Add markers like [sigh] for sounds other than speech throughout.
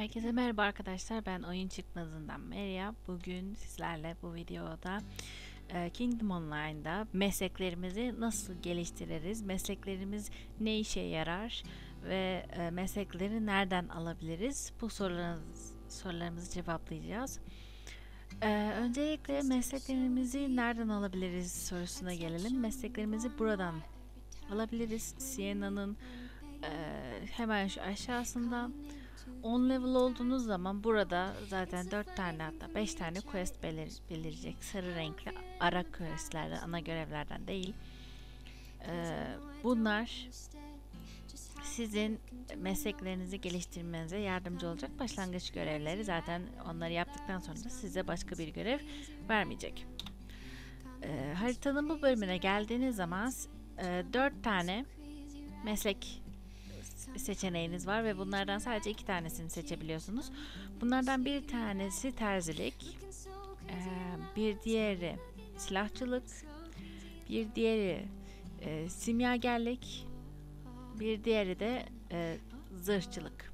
Herkese merhaba arkadaşlar. Ben Oyun Çıkmazı'ndan Meria. Bugün sizlerle bu videoda e, Kingdom Online'da mesleklerimizi nasıl geliştiririz, mesleklerimiz ne işe yarar ve e, meslekleri nereden alabiliriz? Bu sorularınız, sorularımızı cevaplayacağız. E, öncelikle mesleklerimizi nereden alabiliriz sorusuna gelelim. Mesleklerimizi buradan alabiliriz. Sienna'nın hemen şu aşağısında 10 level olduğunuz zaman burada zaten 4 tane hatta 5 tane quest belir belirecek. Sarı renkli ara questlerden, ana görevlerden değil. Ee, bunlar sizin mesleklerinizi geliştirmenize yardımcı olacak başlangıç görevleri. Zaten onları yaptıktan sonra da size başka bir görev vermeyecek. Ee, haritanın bu bölümüne geldiğiniz zaman e, 4 tane meslek seçeneğiniz var ve bunlardan sadece iki tanesini seçebiliyorsunuz. Bunlardan bir tanesi terzilik, bir diğeri silahçılık, bir diğeri simyagerlik, bir diğeri de zırhçılık.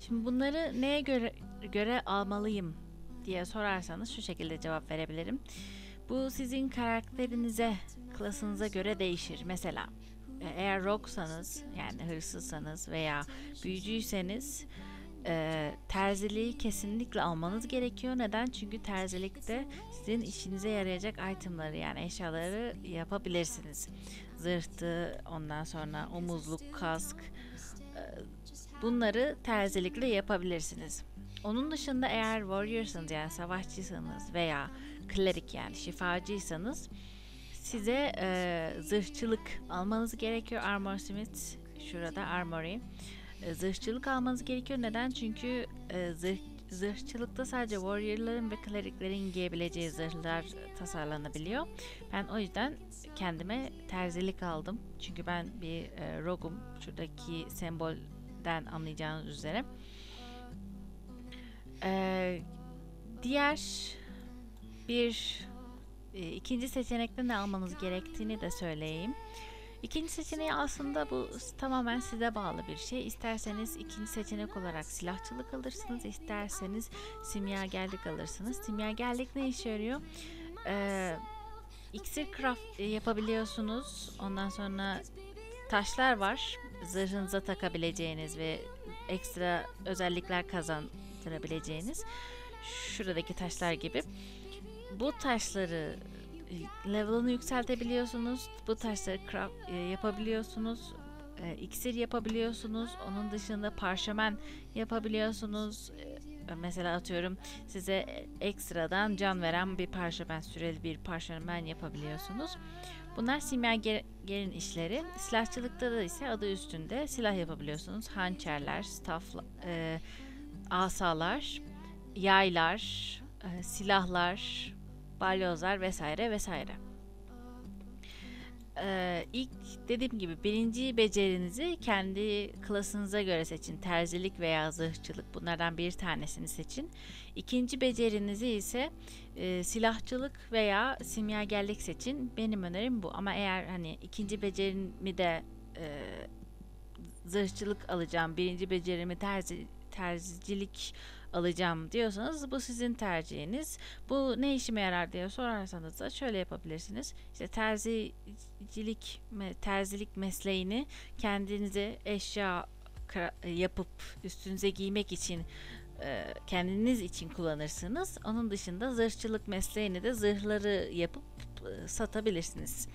Şimdi bunları neye göre göre almalıyım diye sorarsanız şu şekilde cevap verebilirim. Bu sizin karakterinize, klasınıza göre değişir. Mesela eğer rocksanız yani hırsızsanız veya büyücüyseniz e, terziliği kesinlikle almanız gerekiyor. Neden? Çünkü terzilikte sizin işinize yarayacak itemları yani eşyaları yapabilirsiniz. Zırhtı, ondan sonra omuzluk, kask e, bunları terzilikle yapabilirsiniz. Onun dışında eğer warrior'sanız yani savaşçıysanız veya klerik yani şifacıysanız size e, zırhçılık almanız gerekiyor. Armor Smith şurada Armory. E, zırhçılık almanız gerekiyor. Neden? Çünkü e, zırh zırhçılıkta sadece warrior'ların ve kleriklerin giyebileceği zırhlar tasarlanabiliyor. Ben o yüzden kendime terzilik aldım. Çünkü ben bir e, rogum. Şuradaki sembolden anlayacağınız üzere. E, diğer bir e, ikinci seçenekte ne almanız gerektiğini de söyleyeyim. İkinci seçeneği aslında bu tamamen size bağlı bir şey. İsterseniz ikinci seçenek olarak silahçılık alırsınız, isterseniz simyagerlik alırsınız. Simyagerlik ne işe yarıyor? Ee, craft yapabiliyorsunuz. Ondan sonra taşlar var. Zırhınıza takabileceğiniz ve ekstra özellikler kazandırabileceğiniz. Şuradaki taşlar gibi bu taşları e, level'ını yükseltebiliyorsunuz. Bu taşları craft e, yapabiliyorsunuz. E, yapabiliyorsunuz. Onun dışında parşömen yapabiliyorsunuz. E, mesela atıyorum size ekstradan can veren bir parşömen, süreli bir parşömen yapabiliyorsunuz. Bunlar simyagerin işleri. Silahçılıkta da ise adı üstünde silah yapabiliyorsunuz. Hançerler, staff, e, asalar, yaylar, e, silahlar, balyozlar vesaire vesaire. Ee, ilk dediğim gibi birinci becerinizi kendi klasınıza göre seçin. Terzilik veya zırhçılık bunlardan bir tanesini seçin. İkinci becerinizi ise e, silahçılık veya simyagerlik seçin. Benim önerim bu. Ama eğer hani ikinci becerimi de e, zırhçılık alacağım, birinci becerimi terzi, terzicilik alacağım diyorsanız bu sizin tercihiniz. Bu ne işime yarar diye sorarsanız da şöyle yapabilirsiniz. İşte terzicilik, terzilik mesleğini kendinize eşya yapıp üstünüze giymek için e, kendiniz için kullanırsınız. Onun dışında zırhçılık mesleğini de zırhları yapıp e, satabilirsiniz.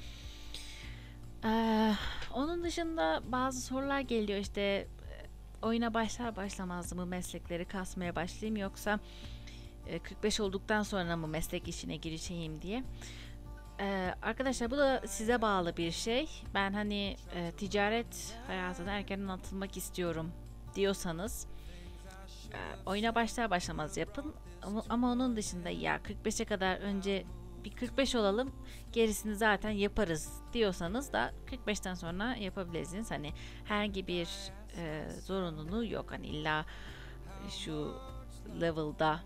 Ee, onun dışında bazı sorular geliyor işte oyuna başlar başlamaz mı meslekleri kasmaya başlayayım yoksa 45 e, olduktan sonra mı meslek işine girişeyim diye. Ee, arkadaşlar bu da size bağlı bir şey. Ben hani e, ticaret hayatına erkenden atılmak istiyorum diyorsanız e, oyuna başlar başlamaz yapın. Ama, ama onun dışında ya 45'e kadar önce bir 45 olalım gerisini zaten yaparız diyorsanız da 45'ten sonra yapabilirsiniz. Hani herhangi bir e, zorunluluğu yok. Hani illa şu level'da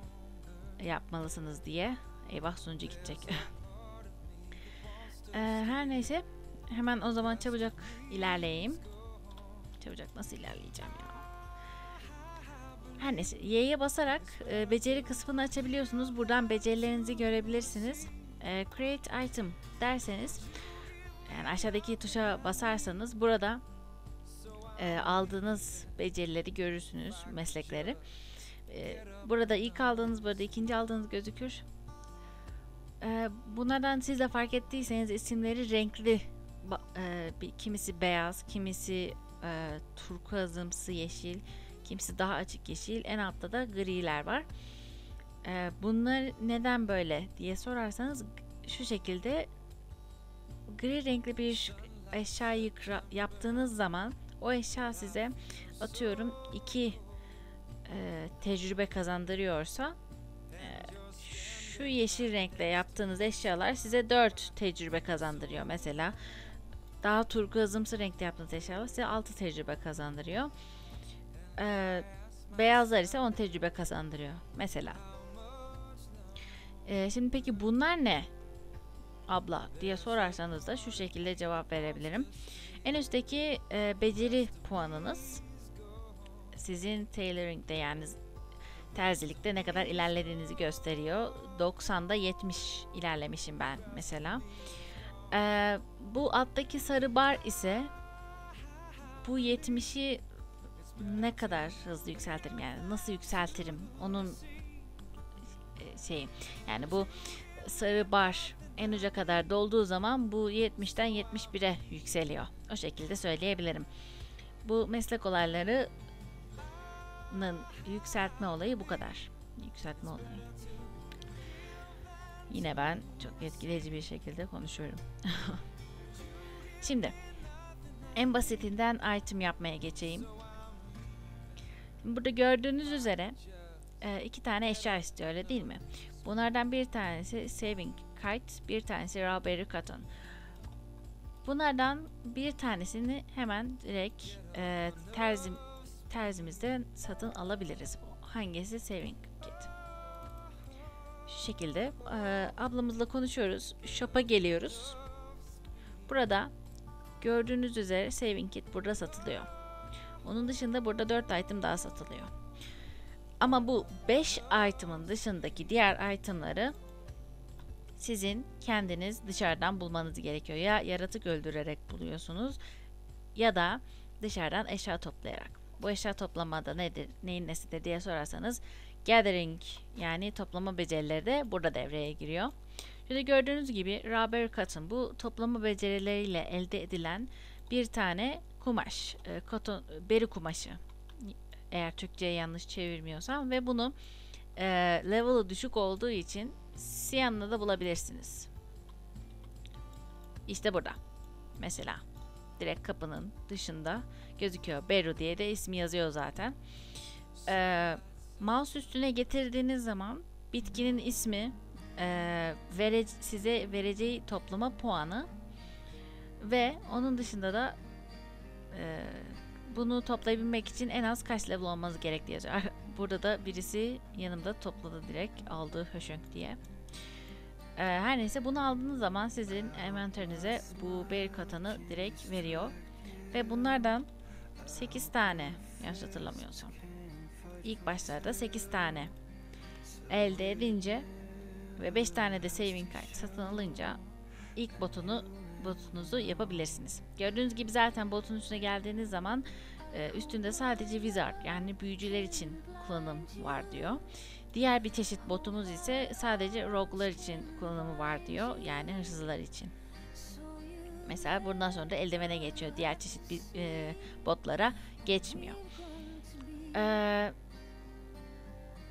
yapmalısınız diye. Eyvah sunucu gidecek. [laughs] e, her neyse hemen o zaman çabucak ilerleyeyim. Çabucak nasıl ilerleyeceğim ya? Her neyse Y'ye basarak e, beceri kısmını açabiliyorsunuz. Buradan becerilerinizi görebilirsiniz. E, create item derseniz yani aşağıdaki tuşa basarsanız burada e, aldığınız becerileri görürsünüz, meslekleri. E, burada ilk aldığınız, burada ikinci aldığınız gözükür. E, bunlardan siz de fark ettiyseniz isimleri renkli. E, kimisi beyaz, kimisi e, turkuazımsı yeşil, kimisi daha açık yeşil. En altta da griler var. E, bunlar neden böyle diye sorarsanız şu şekilde gri renkli bir eşyayı kra- yaptığınız zaman o eşya size atıyorum iki e, tecrübe kazandırıyorsa e, şu yeşil renkle yaptığınız eşyalar size 4 tecrübe kazandırıyor mesela. Daha turkuazımsı renkte yaptığınız eşyalar size 6 tecrübe kazandırıyor. E, beyazlar ise 10 tecrübe kazandırıyor mesela. E, şimdi peki bunlar ne? Abla diye sorarsanız da şu şekilde cevap verebilirim. En üstteki e, beceri puanınız sizin tailoring'de yani terzilikte ne kadar ilerlediğinizi gösteriyor. 90'da 70 ilerlemişim ben mesela. E, bu alttaki sarı bar ise bu 70'i ne kadar hızlı yükseltirim yani nasıl yükseltirim onun e, şeyi yani bu sarı bar en uca kadar dolduğu zaman bu 70'ten 71'e yükseliyor. O şekilde söyleyebilirim. Bu meslek olaylarının yükseltme olayı bu kadar. Yükseltme olayı. Yine ben çok etkileyici bir şekilde konuşuyorum. [laughs] Şimdi en basitinden item yapmaya geçeyim. Burada gördüğünüz üzere iki tane eşya istiyor öyle değil mi? Bunlardan bir tanesi saving kite, bir tanesi Raspberry Cotton. Bunlardan bir tanesini hemen direkt e, terzim, terzimizden satın alabiliriz. Hangisi Saving Kit? Şu şekilde e, ablamızla konuşuyoruz. Shop'a geliyoruz. Burada gördüğünüz üzere Saving Kit burada satılıyor. Onun dışında burada 4 item daha satılıyor. Ama bu 5 item'ın dışındaki diğer itemları sizin kendiniz dışarıdan bulmanız gerekiyor. Ya yaratık öldürerek buluyorsunuz ya da dışarıdan eşya toplayarak. Bu eşya toplamada nedir, neyin nesidir diye sorarsanız gathering yani toplama becerileri de burada devreye giriyor. Şurada gördüğünüz gibi rubber cotton bu toplama becerileriyle elde edilen bir tane kumaş, e, cotton, beri kumaşı eğer Türkçe'ye yanlış çevirmiyorsam ve bunu e, level'ı düşük olduğu için Siyan'la da bulabilirsiniz. İşte burada. Mesela direkt kapının dışında gözüküyor. Beru diye de ismi yazıyor zaten. Ee, mouse üstüne getirdiğiniz zaman bitkinin ismi e, vere, size vereceği toplama puanı ve onun dışında da e, bunu toplayabilmek için en az kaç level olmanız gerektiği yazıyor. Burada da birisi yanımda topladı direkt aldığı höşönk diye. Ee, her neyse bunu aldığınız zaman sizin envanterinize bu bear katanı direkt veriyor. Ve bunlardan 8 tane yanlış hatırlamıyorsam. İlk başlarda 8 tane elde edince ve 5 tane de saving card satın alınca ilk botunu botunuzu yapabilirsiniz. Gördüğünüz gibi zaten botun üstüne geldiğiniz zaman e, üstünde sadece wizard yani büyücüler için kullanım var diyor. Diğer bir çeşit botumuz ise sadece rogue'lar için kullanımı var diyor. Yani hırsızlar için. Mesela bundan sonra da eldivene geçiyor. Diğer çeşit bir, e, botlara geçmiyor. Eee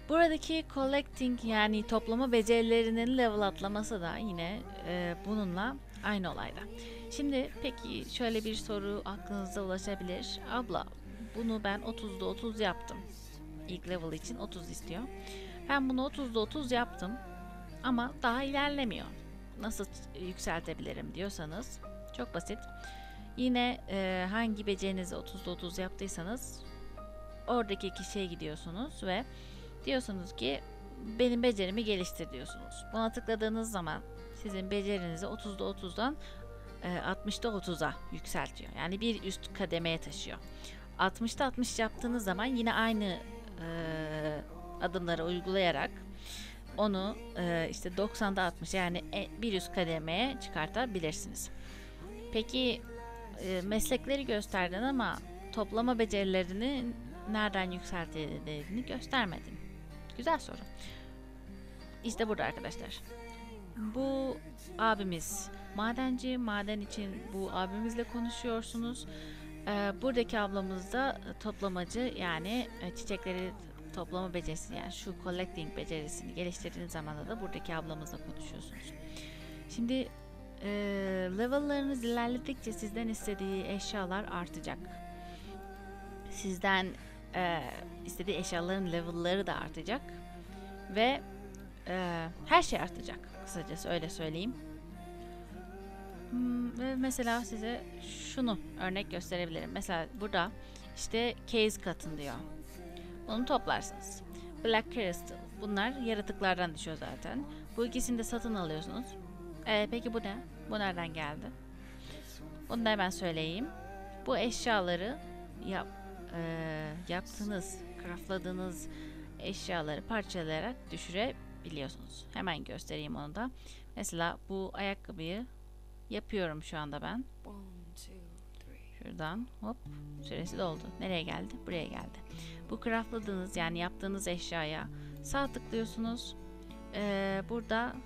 Buradaki collecting yani toplama becerilerinin level atlaması da yine e, bununla aynı olayda. Şimdi peki şöyle bir soru aklınıza ulaşabilir. Abla bunu ben 30'da 30 yaptım. İlk level için 30 istiyor. Ben bunu 30'da 30 yaptım ama daha ilerlemiyor. Nasıl yükseltebilirim diyorsanız çok basit. Yine e, hangi becerinizi 30'da 30 yaptıysanız oradaki kişiye gidiyorsunuz ve diyorsunuz ki benim becerimi geliştir diyorsunuz. Buna tıkladığınız zaman sizin becerinizi 30'da 30'dan e, 60'da 30'a yükseltiyor. Yani bir üst kademeye taşıyor. 60'da 60 yaptığınız zaman yine aynı e, adımları uygulayarak onu e, işte 90'da 60 yani bir üst kademeye çıkartabilirsiniz. Peki e, meslekleri gösterdin ama toplama becerilerini nereden yükseltildiğini göstermedin. Güzel soru. İşte burada arkadaşlar. Bu abimiz madenci. Maden için bu abimizle konuşuyorsunuz. Ee, buradaki ablamız da toplamacı yani e, çiçekleri toplama becerisi yani şu collecting becerisini geliştirdiğiniz zaman da buradaki ablamızla konuşuyorsunuz. Şimdi e, level'larınız ilerledikçe sizden istediği eşyalar artacak. Sizden e, istediği eşyaların level'ları da artacak ve e, her şey artacak kısacası öyle söyleyeyim. Hmm, mesela size şunu örnek gösterebilirim. Mesela burada işte case katın diyor. Bunu toplarsınız. Black Crystal. Bunlar yaratıklardan düşüyor zaten. Bu ikisini de satın alıyorsunuz. Ee, peki bu ne? Bu nereden geldi? Bunu da hemen söyleyeyim. Bu eşyaları yap, e, yaptığınız, craftladığınız eşyaları parçalayarak düşürebiliyorsunuz. Hemen göstereyim onu da. Mesela bu ayakkabıyı yapıyorum şu anda ben. Şuradan hop süresi doldu. Nereye geldi? Buraya geldi. Bu craftladığınız yani yaptığınız eşyaya sağ tıklıyorsunuz. Ee, burada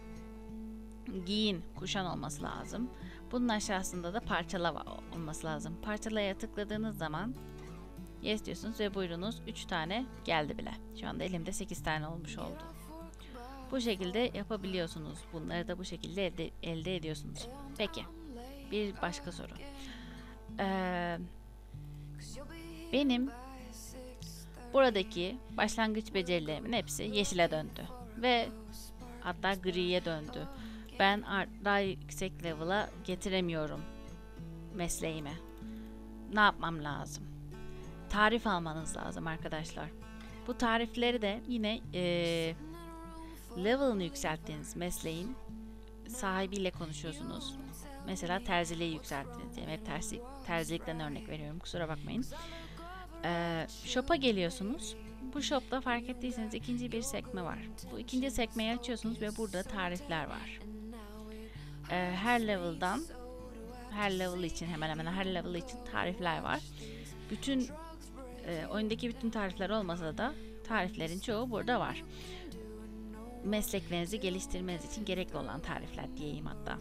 giyin kuşan olması lazım. Bunun aşağısında da parçala olması lazım. Parçalaya tıkladığınız zaman yes diyorsunuz ve buyurunuz 3 tane geldi bile. Şu anda elimde 8 tane olmuş oldu. Bu şekilde yapabiliyorsunuz. Bunları da bu şekilde elde, elde ediyorsunuz. Peki. Bir başka soru. Ee, benim buradaki başlangıç becerilerimin hepsi yeşile döndü. Ve hatta griye döndü. Ben daha yüksek level'a getiremiyorum mesleğimi. Ne yapmam lazım? Tarif almanız lazım arkadaşlar. Bu tarifleri de yine ee, level'ını yükselttiğiniz mesleğin sahibiyle konuşuyorsunuz. Mesela terziliği yükselttiniz diye. Evet, terzi, terzilikten örnek veriyorum. Kusura bakmayın. Ee, shop'a geliyorsunuz. Bu shop'ta fark ettiyseniz ikinci bir sekme var. Bu ikinci sekmeyi açıyorsunuz ve burada tarifler var. Ee, her level'dan her level için hemen hemen her level için tarifler var. Bütün e, oyundaki bütün tarifler olmasa da tariflerin çoğu burada var mesleklerinizi geliştirmeniz için gerekli olan tarifler diyeyim hatta.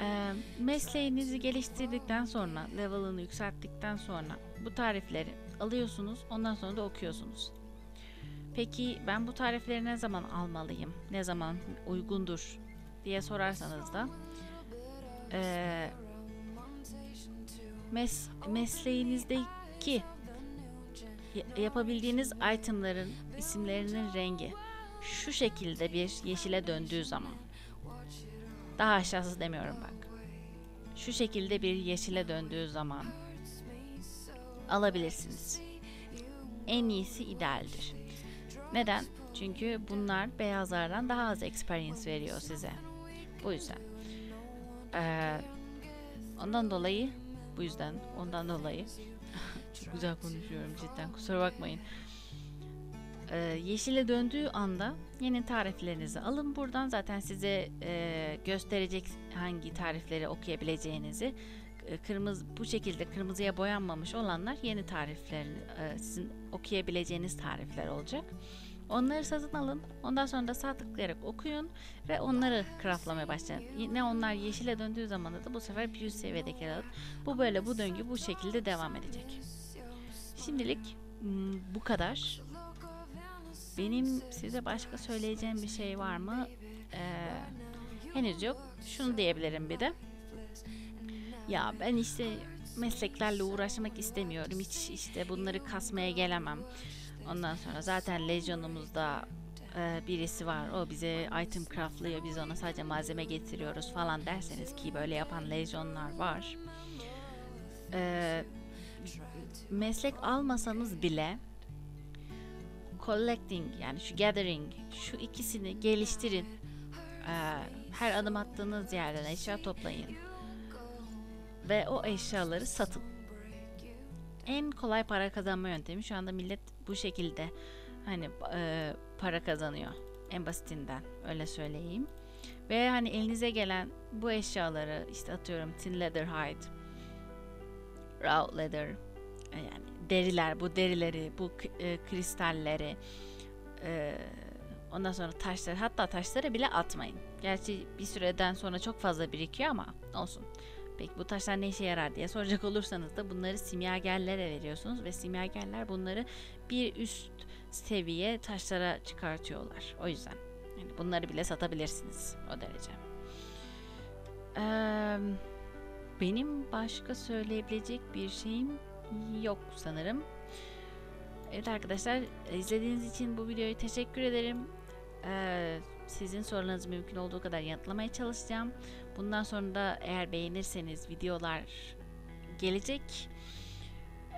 E, mesleğinizi geliştirdikten sonra, level'ını yükselttikten sonra bu tarifleri alıyorsunuz, ondan sonra da okuyorsunuz. Peki ben bu tarifleri ne zaman almalıyım, ne zaman uygundur diye sorarsanız da e, mes mesleğinizdeki yapabildiğiniz itemların isimlerinin rengi şu şekilde bir yeşile döndüğü zaman daha aşağısı demiyorum bak. Şu şekilde bir yeşile döndüğü zaman alabilirsiniz. En iyisi idealdir. Neden? Çünkü bunlar beyazlardan daha az experience veriyor size. Bu yüzden. Ee, ondan dolayı bu yüzden ondan dolayı [laughs] çok güzel konuşuyorum cidden kusura bakmayın e, yeşile döndüğü anda yeni tariflerinizi alın buradan zaten size e, gösterecek hangi tarifleri okuyabileceğinizi e, kırmızı bu şekilde kırmızıya boyanmamış olanlar yeni tarifler e, sizin okuyabileceğiniz tarifler olacak. Onları satın alın. Ondan sonra da sağ tıklayarak okuyun ve onları craftlamaya başlayın. Yine onlar yeşile döndüğü zaman da bu sefer bir üst seviyedekileri alın. Bu böyle bu döngü bu şekilde devam edecek. Şimdilik bu kadar. Benim size başka söyleyeceğim bir şey var mı? Ee, henüz yok. Şunu diyebilirim bir de. Ya ben işte mesleklerle uğraşmak istemiyorum. Hiç işte bunları kasmaya gelemem. Ondan sonra zaten Legion'umuzda e, birisi var. O bize item craftlıyor. Biz ona sadece malzeme getiriyoruz falan derseniz ki böyle yapan Legion'lar var. E, meslek almasanız bile collecting yani şu gathering şu ikisini geliştirin. Ee, her adım attığınız yerden eşya toplayın. Ve o eşyaları satın. En kolay para kazanma yöntemi şu anda millet bu şekilde hani e, para kazanıyor. En basitinden öyle söyleyeyim. Ve hani elinize gelen bu eşyaları işte atıyorum tin leather hide, raw leather yani deriler, bu derileri, bu e, kristalleri, e, ondan sonra taşları, hatta taşları bile atmayın. Gerçi bir süreden sonra çok fazla birikiyor ama olsun. Peki bu taşlar ne işe yarar diye soracak olursanız da bunları simyagerlere veriyorsunuz ve simyagerler bunları bir üst seviye taşlara çıkartıyorlar. O yüzden yani bunları bile satabilirsiniz o derece. Ee, benim başka söyleyebilecek bir şeyim yok sanırım. Evet arkadaşlar izlediğiniz için bu videoyu teşekkür ederim. Ee, sizin sorularınızı mümkün olduğu kadar yanıtlamaya çalışacağım. Bundan sonra da eğer beğenirseniz videolar gelecek.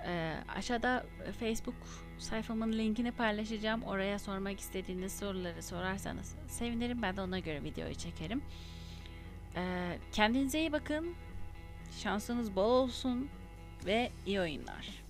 Ee, aşağıda Facebook sayfamın linkini paylaşacağım. Oraya sormak istediğiniz soruları sorarsanız sevinirim. Ben de ona göre videoyu çekerim. Ee, kendinize iyi bakın. Şansınız bol olsun ve iyi oyunlar.